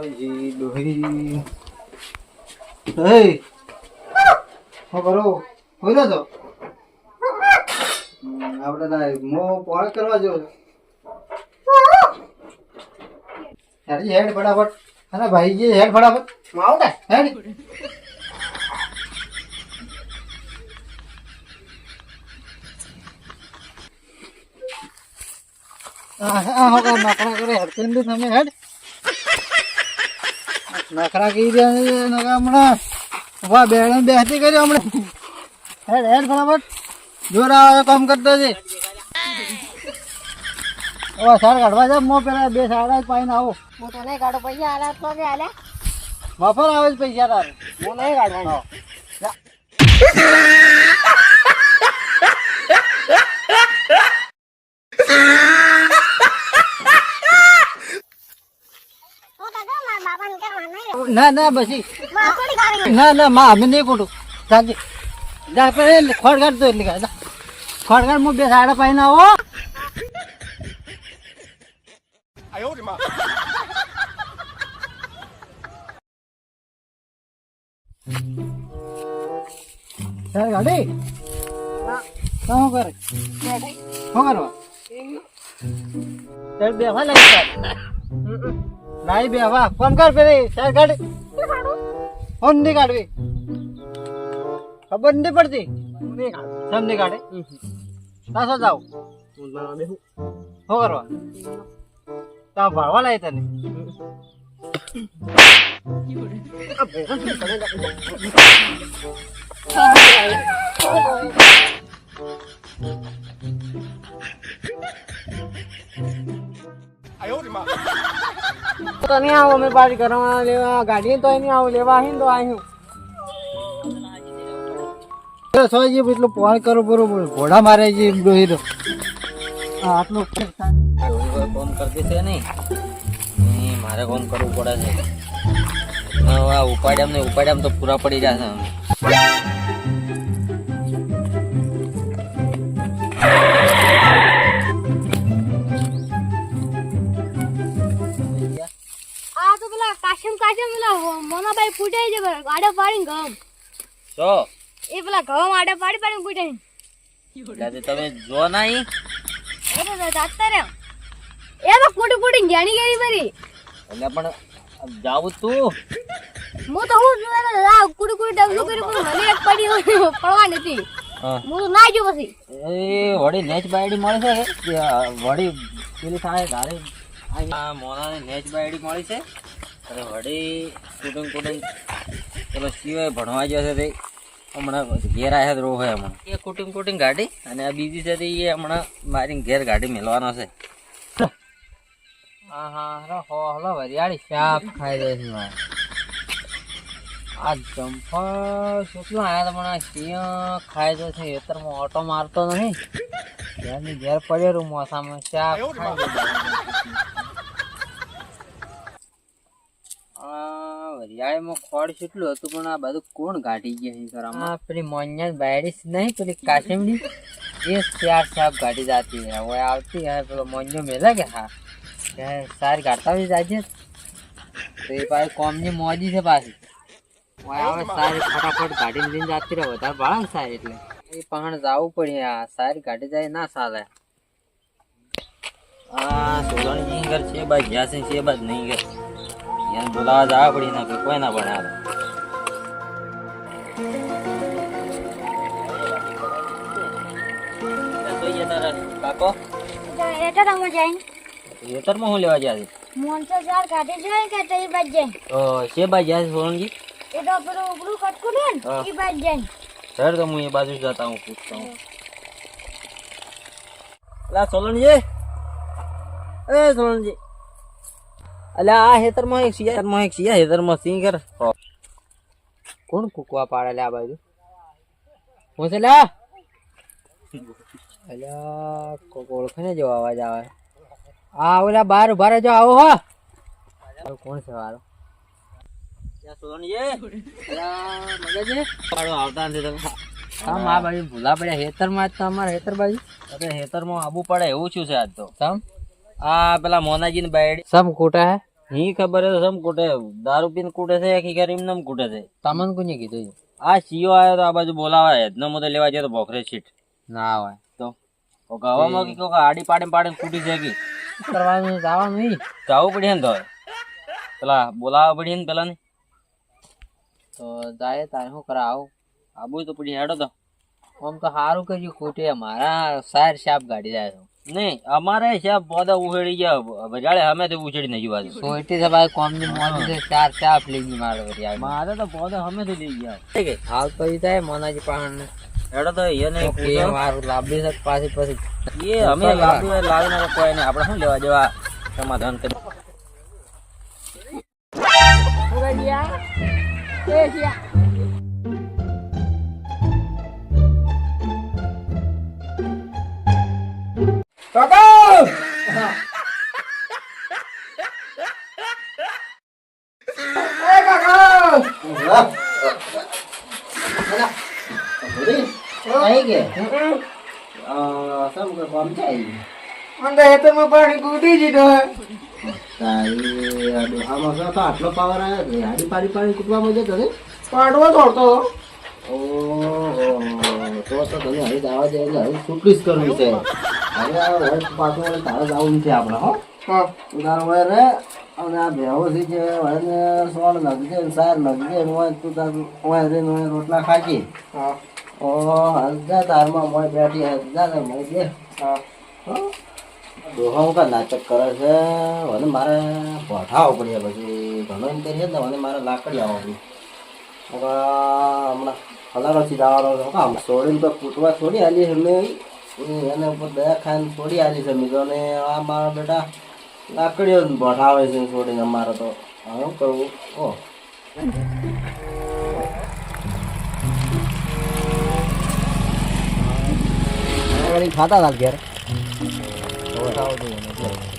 ડોહી ડોહી એ હું કરો. ને તો આપણે મો પોળ કરવા જો હેડ હેડ ફટાફટ. અરે ભાઈ જે, હેડ ફટાફટ. આ હો કા કરે હેડ તમે, હેડ. નખરા કહી દે હમણાં. ઊભા બેડે બેસતી કર્યો હમણાં. હેડ હેડ ફટાફટ. જોર આવે કામ કરતો છે. ઓ સાર કાઢવા જા મો પેલા બે સાડા પાઈને આવો. હું તો નહીં કાઢો પૈસા આલા તો કે આલે મફર આવે પૈસા તારે. હું નહીં કાઢવાનો. ના ના બસી ના ના માં અમે નહીં ખોટું. જાજે જા પેલે ખોડ કાઢતો એટલે જા. ખોડ કાઢ હું બે સાડા પાઈને આવો ગાડી. શું કરે? શું કરવા? લઈ બે નાઈ ફોન કર પેલી, શેર કાઢ. ફોન નહીં કાઢવી. ખબર નથી પડતી. સમ નહીં કાઢે. પાછો જાવ શું કરવા? તા ભણવા લાય તને. તો નહીં આવો, અમે પાછી કરવા લેવા ગાડી તો નહીં આવો, લેવા આવીને તો આવ્યું સોજી એટલું પોણ કરો, બરોબર. ઘોડા મારે છે આટલું કોમ કરતી છે નહીં. મારે કોમ કરવું પડે છે. ઉપાડ્યામ ને ઉપાડ્યામ તો પૂરા પડી જશે. આડે પાડીને ઘમ તો? એ પેલા ઘઉં આડે પાડી ફૂટાઈ એટલે તમે જો નહીં. એ તો જાતા રહ્યો. એ તો ફૂટી ફૂટી જાણી ગઈ બરી એટલે પણ જાવું તું. હું તો હું જોયા લા કુડી કુડી ડબલું કરી પણ મને એક પડી પડવા નથી. હું. તો ના જો પછી. એ વળી નેચ બાયડી મળે છે? વડી વળી પેલી સામે ધારે આ મોનાને નેચ બાયડી મળી છે. અને વળી કુટુંબ કુટુંબ. પેલો સિવાય ભણવા ગયો છે તે. હમણાં ઘેર આવ્યા તો રોહે હમણાં. એ કુટુંબ કુટુંબ ગાડી? અને આ બીજી છે તે એ હમણાં મારી ઘેર ગાડી મેળવાનો છે. હા હા હો હલો વરિયાળી શાપ ખાઈ દે છે મારે આ જમ્ફર કેટલું આયા તો પણ સિંહ ખાઈ દે છે ખેતરમાં ઓટો મારતો નહીં ઘેરની ઘેર પડેલું મોસામાં. શાપ ખાઈ દે માં ખોડ કેટલું હતું, પણ આ બધું કોણ ગાઢી ગયા છે ઘરમાં પેલી મોન્યા બાયડી નહીં, પેલી કાશીમડી? એ ચાર સાપ ગાડી જાતી હવે આવતી હે, પેલો મોન્યો મેલે કે હા? સાર કાઢતા બી જાય તો એ પાસે કોમની મોજી છે પાછી. હવે સારી ફટાફટ ગાડી લઈને જાતી રહે, વધારે ભાડા ને સારી એટલે. એ પહાણ જવું પડે, આ સારી ગાડી જાય ના ચાલે આ સોલણજી ઘર છે, બસ જ્યાં છે બસ નહીં ઘર. એને બોલાવા પડી ના કોઈ ના ભણાવે. કાકો? એટલે તમે જઈને ખેતરમાં હું લેવા ગયા મોનસો ચાર કાઢી જાય કે તે બાજ જાય? તો છે બાદ જ્યાં છે એ તો પેલું ઉપરું કટકું ને એ બાજ જાય. સર તો હું એ બાજુ જતા હું પૂછતા હું અલા સોલણજી. એ સોલણજી. અલ્યા આ હેતરમાં એક હેતરમાં એક સિયા હેતરમાં સિંહ કર કોણ કુકવા પાડે લે આ બાજુ? હું છે લે? અલ્યા ઓળખે જેવો અવાજ આવે. આ ઓલા બાર ઊભા રહેજો આવો હો. કોણ છે વારો ભૂલા પડ્યા. હેતરમાં જ તો અમારા હેતર બાજુ. અરે હેતરમાં આબુ પડે એવું શું છે આજ તો. સમ? આ પેલા મોનાજી ની બાયડી. સમ ખોટા હે? હી ખબર હે સમ કુટે. દારૂ પીને કુટે છે કે ઘર એમને એમ કૂટે છે. તમન કોને કીધું? આ સીઓ આયો તો આ બાજુ બોલાવા હેદનો મુદ્દે લેવા જતો ભોખરે સીટ ના હોય. તો કોક હવામાં કે કો આડી પાડે પાડે કૂટી જાય કે. કરવાનું જવાનું નહીં જવું પડે ને તો. પેલા બોલાવા પડે ને પેલા ને તો જાય તારે શું કરાવ આવું. તો પડી હેડો તો. આમ તો સારું કર્યું ખોટી મારા સાર શાપ ગાડી જાય નહીં અમારે સાહેબ પોદા ઉછેડી ગયા. બજાડે અમે તો ઉછેડી નહીં બાજુ સોટી સાહેબ કોમની મોન છે ચાર ચાપ લઈ ગઈ મારે આવી. મારે તો પોદા અમે તો લઈ ગયા. હાલ તો ઈ થાય મોનાજી પાણ એડો તો એને કે મારું લાંબી છે પાછી પછી. એ અમે લાવ્યું લાવીને કોઈ નહીં. આપણે શું લેવા જવા? સમાધાન કરી. આટલો પાવર આવ્યો કે હાડી પાડી પાડી કૂટવામાં જતો ને પાડવો દોડતો ઓહો તો તો તમે હવે દાવા જાય એટલે હવે જ કરવી છે હવે પાછું તારે જ આવવું છે આપણે હો. તાર હવે રે અને આ ભેવો છે હવે ને સોળ લગજે સાર લગજે હોય તું તાર હોય રે હોય રોટલા ખાજી. ઓ હજા તારમાં મોય બેઠી હજા ને મોય હા. દોહા હું કા નાટક કરે છે? અને મારે પઠાવો પડે પછી. ઘણો એમ કરીએ ને મને મારે લાકડી આવવા પડી હું કા હમણાં ફલાણોથી જવાનો છે. હું કા આમ છોડીને તો કૂટવા છોડી આલી છે મેં. એને ઉપર દયા ખાઈને છોડી આલી છે મિત્રો. અને આ મારા બેટા લાકડીઓ ભઠાવે છે છોડીને અમારે તો. હવે શું કરવું ઓ. ખાતા હતા ઘેર.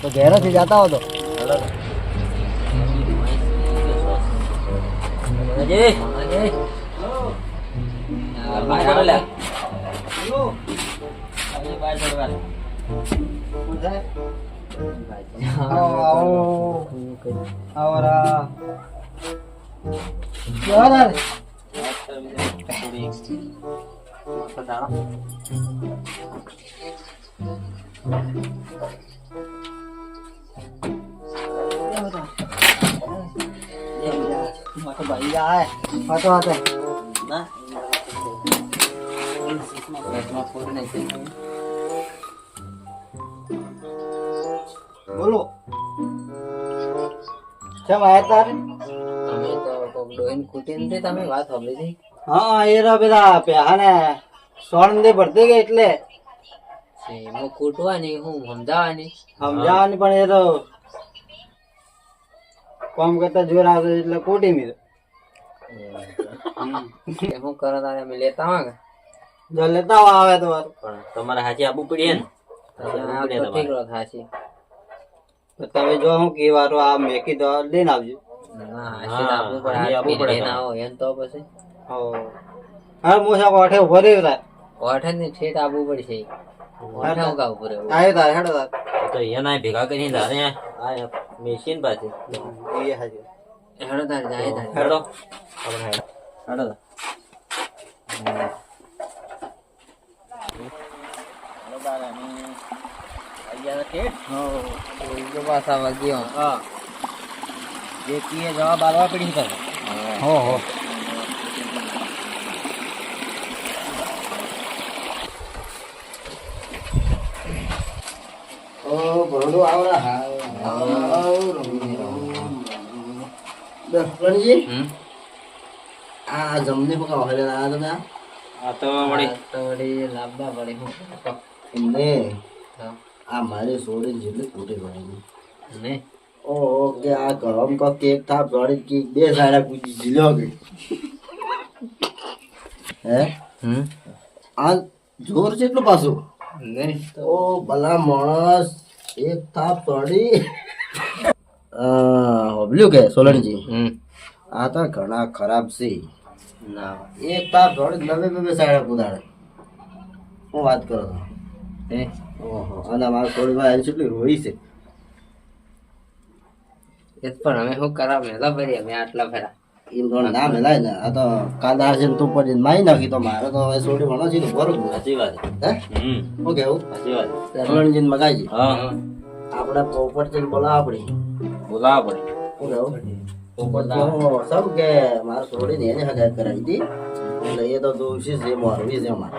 તો ઘેરથી જતા હો તો. અજય. અજય. તારે ભાઈ આય હતો હતો ના બોલો. કેમ આયા તારે? તમે તો કોક ડોહીને કુટીન દે તમે વાત સાંભળી હતી. હા એ રા પેલા પેહાને સોણ દે ભરતે કે એટલે. એમાં કૂટવાની હું સમજાવાની. સમજાવાની પણ એ તો કામ કરતા જોર આવે એટલે કોટી મી એમાં કરો તારે અમે લેતા હોય કે? જો લેતા આવે તો. પણ તમારે હાચી આબુ પડીએ ને? ઠીક હાચી. તો તમે જો હું કે વારો આ મેકી દો લઈને આવજો. હા, મોસા કોઠે ઊભો રહ્યો તાર કોઠે ને ઠેઠ આપવું પડશે. કોઠે હું? તાર હેડો તાર. તો એના ભેગા કરીને તારે આ મેશીન પાસે. એ હાજી. હેડો તારે જાય તારે. હેડો. હેડો. હેડો તારે અમે હો હો ઓ બરોડો આવરા રણજી આ જમની પકા વહેલે ના તમે આ તો વળી તો વળી લાંબા વળી હું. એમને હા. આ મારે સોડી જેટલી ખોટી ભાઈ ને? ઓ કે આ ગરમ કો કેક થાપ જોડી કે બે સાડા કૂજી જીલો કે હે? હમ? આ જોર છે એટલું પાછું? ને? ઓ ભલા માણસ એક થાપ ચોડી હોબલ્યું કે હમ. આ તો ઘણા ખરાબ છે. ના એક તાપ ચોડી નવે બે સાડા કુદાડે હું વાત કરો છો અને મારા થોડી વાર કેટલી રોઈ છે. એ પણ અમે શું કરા મેલા ભરી અમે આટલા ભરા એમ તો ના મેલાય ને આ તો કાદાર છે ને તું પડીને મારી નાખી તો મારે તો હવે સોડી ભણો છે ને બરોબર. સાચી વાત હે? શું કેવું? સાચી વાત રણજીને મગાજી હા. આપણે પોપટજીને બોલાવા આપણી બોલાવા પડે. શું કેવું? સબ કે મારે એને હગાયત કરાવી હતી એટલે એ તો દોષી છે મોરવી છે અમારે.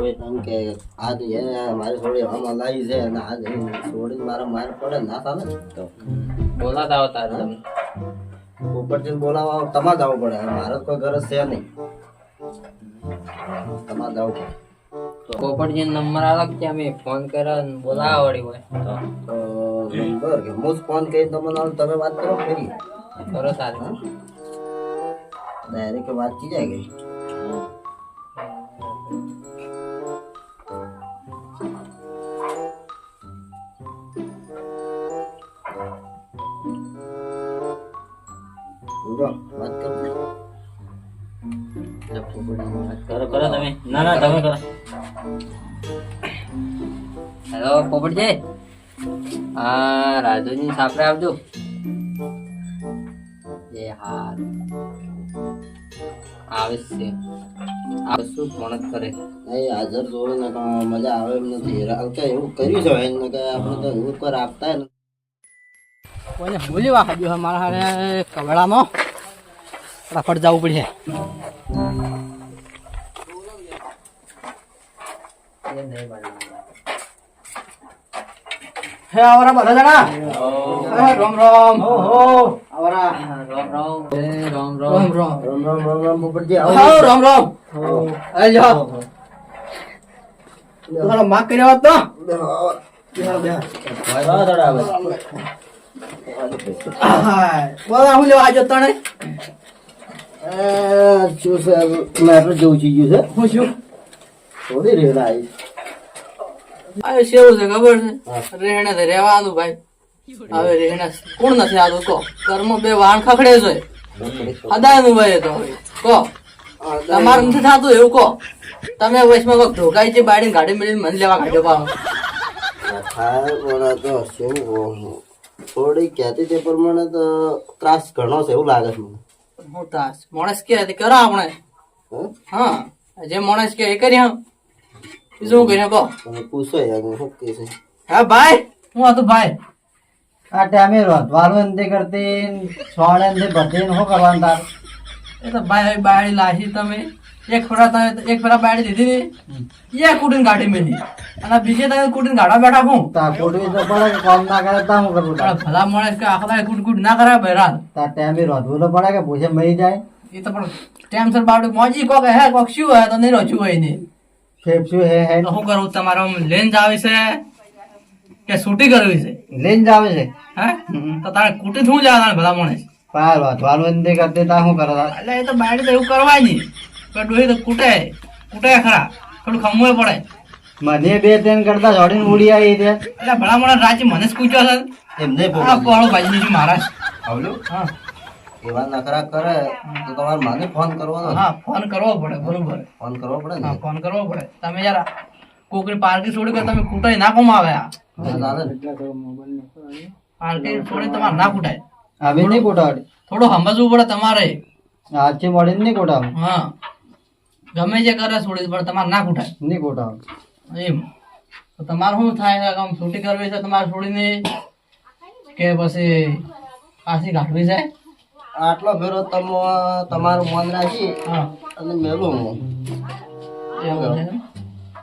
હવે એમ કે આજ એને મારી થોડી આમાં લાવી છે અને આજ છોડીને મારા માર પડે ના ચાલે તો. બોલાતા આવતા તમે. ઉપરથી બોલાવવા તમારે જવું પડે. મારે કોઈ ગરજ છે નહીં. તમારે જવું પડે. પોપટજી નંબર કે અમે ફોન કર્યો ને બોલાવા વળી હોય તો. નંબર કે હું ફોન કરીને તમને તમે વાત કરો કરો તારે. ડાયરેક્ટ વાત થઈ જાય ગઈ બોલો, વાત કરો કરો કરો તમે. ના ના તમે કરો. હેલો પોપટજી. હા રાજુજી સાપરે આવજો. એ હા. આવે છે. આવે શું ફોન કરે? નહીં હાજર જોવે ને મજા આવે એમ નથી. કે એવું કર્યું છે એને કે આપણે તો એવું કોઈ આપતા કોઈને ભૂલી વાગ્યું મારા હારે ફટાફટ જવું પડશે. હે આવરા બધા જણા? હે, રામ રામ. આવરા. રામ રામ. એ રામ રામ. રામ આવો હા, કર્યો. બોલા હું લેવા આજો શું છે? મેટ્રો જેવું થઈ ગયું છે હું છું. થોડી રેલા આવી આ કેવું છે ખબર છે? રહેણે તો રહેવાનું ભાઈ. હવે રહેણે કોણ નથી આતું? કહો ઘરમાં બે વાહન ખખડે છે. અદાયનું ભાઈ તો કહો. તમારે નથી થતું એવું કહો. તમે વચમાં ઢોકાઈ છે બાડીને ગાડી મેળીને મને લેવા કાઢ્યો થાય તો શું? થોડી કહેતી તે પ્રમાણે તો ત્રાસ ઘણો છે એવું લાગે છે મને. હું તાસ માણસ કે તે કરો આપણે? હા જે માણસ કે એ કરી હા શું કરી કહો? તમે પૂછો યાર શું કહે છે? હા ભાઈ? હું હતું ભાઈ આ ટાઈમે રોધવાનું અંતે કરતી છોડે અંતે બધી શું કરવાનું તાર? એ તો ભાઈ બાળી લાશી તમે. એક ફરા તમે એક ફરા બાયડી લીધી ને એ કુટીન ગાડી મેલી. અને બીજે તમે કુટીન ગાડા બેઠા હું. તા કુટી તો પડે કે કોમ ના કરે તા હું કરું તા ભલા મળે કે આખલા કુટ કુટ ના કરાય બહેરાન તાર ટાઈમે રોધવું તો પડે કે પૂછે મરી જાય? એ તો પણ ટેન્શન બાવડે. મોજી કોક હે કોક શું હે તો નહીં રોચું હોય નહીં. ફેફ શું હે હે? તો શું કરું? તમારો લેન્જ આવે છે કે શૂટિંગ કરવી છે? લેન્જ આવે છે? હે? તો તારે કુટી શું જાય ભલા મળે પાર રોધવાનું અંતે કરતી તા શું કરો એટલે એ તો બાયડી તો એવું કરવાય નહીં. પણ ડોહી તો કૂટે કૂટે ખરા. થોડું ખમવું પડે. મને બે ત્રણ કરતા જોડીને ઉડી આવી છે. એટલે ભલા માણસ રાજ્ય મને જ પૂછ્યો છે. કોળો આવલું? હા. એવા નખરા કરે તો તમારે માને ફોન કરવાનો હા ફોન કરવો પડે બરોબર. ફોન કરવો પડે હા ફોન કરવો પડે. તમે યાર કોકની પાર્ટી છોડી કે તમે કૂટાઈ ના કોમ આવે? પાર્ટી છોડી તમારે ના કૂટાય. હવે નહીં કોટાવડી. થોડું સમજવું પડે તમારે. આજે મળીને નહીં કોટાવ હા. ગમે જે કરે છોડી પણ તમારે ના ખૂટાય. નહીં કોટાવ એમ. તો તમારે શું થાય? કામ આમ છૂટી કરવી છે તમારે છોડીને કે પછી પાછી કાઢવી છે આટલો ફેરો તમે તમારું મન રાખી અને મેલું હું.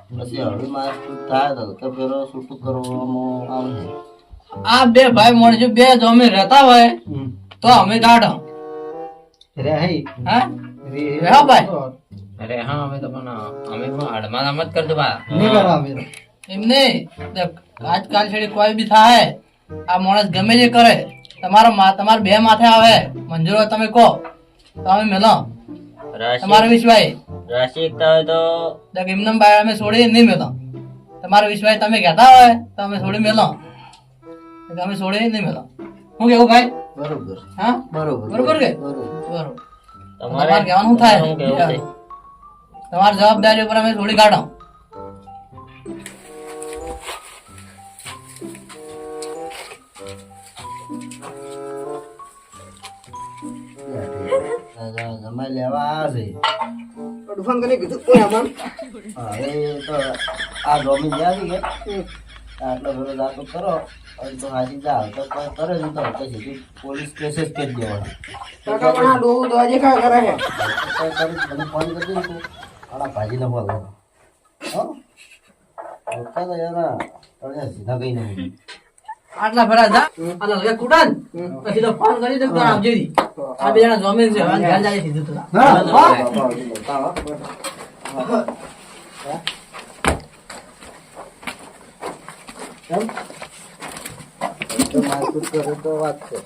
પછી હવે મારે શું થાય તો કે ફેરો છૂટું કરવામાં આવે આ બે ભાઈ મળજો બે જો અમે રહેતા હોય તો અમે કાઢો રે હા? રે- હા ભાઈ. અરે હા અમે તો પણ અમે પણ હડમાં આમ જ કરજો બા. નહીં કરો અમે તો. એમ નહીં. દેખ, આજકાલ છેડી કોઈ બી થાય આ માણસ ગમે જે કરે. તમારો મા- તમારા બે માથે આવે. મંજૂર હોય તમે કહો. તો અમે મેલો. રાશિ તમારો વિશ્વાય રાશિ એકતા હોય તો દેખ એમને બાય અમે છોડી નહીં મેલો. તમારો વિશ્વાય તમે કહેતા હોય તો અમે છોડી મેલો. અમે છોડી નહીં મેલો. હું કેવું ભાઈ? બરોબર. હા? બરોબર. બરોબર કે? બરોબર. બરોબર. તમારે કહેવાનું શું થાય તમારી જવાબદારી ઉપર અમે થોડી કાઢો. જમાઈ લેવા છે. ફોન કરી કીધું કોઈ આમાં? હવે તો આ ગમી ગયા છે કે? આટલો બધો જાતો કરો હવે તો હાજી જાવ તો કોઈ કરે ને તો તો સીધી પોલીસ કેસ જ કરી દેવાનો. કાકા પણ આ ડોહું તો આજે કા કરે છે કોઈ કરી મને ફોન કરી દીધું. ભાજીને ફોન કરો હો ઓકે તો યાર તને સીધા કઈ નહીં આટલા ભરા જા આ લગે કુડાન પછી તો ફોન કરી દે તો આવજે રી આ બે જણા જમીન છે હવે ઘર જાય સીધું તો તો મારકુટ કરે તો વાત છે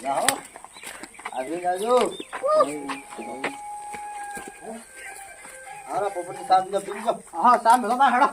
જાઓ આગળ જાજો હારા પોપટી સાહેબ પીજો હા સામે. લો બા હેડો.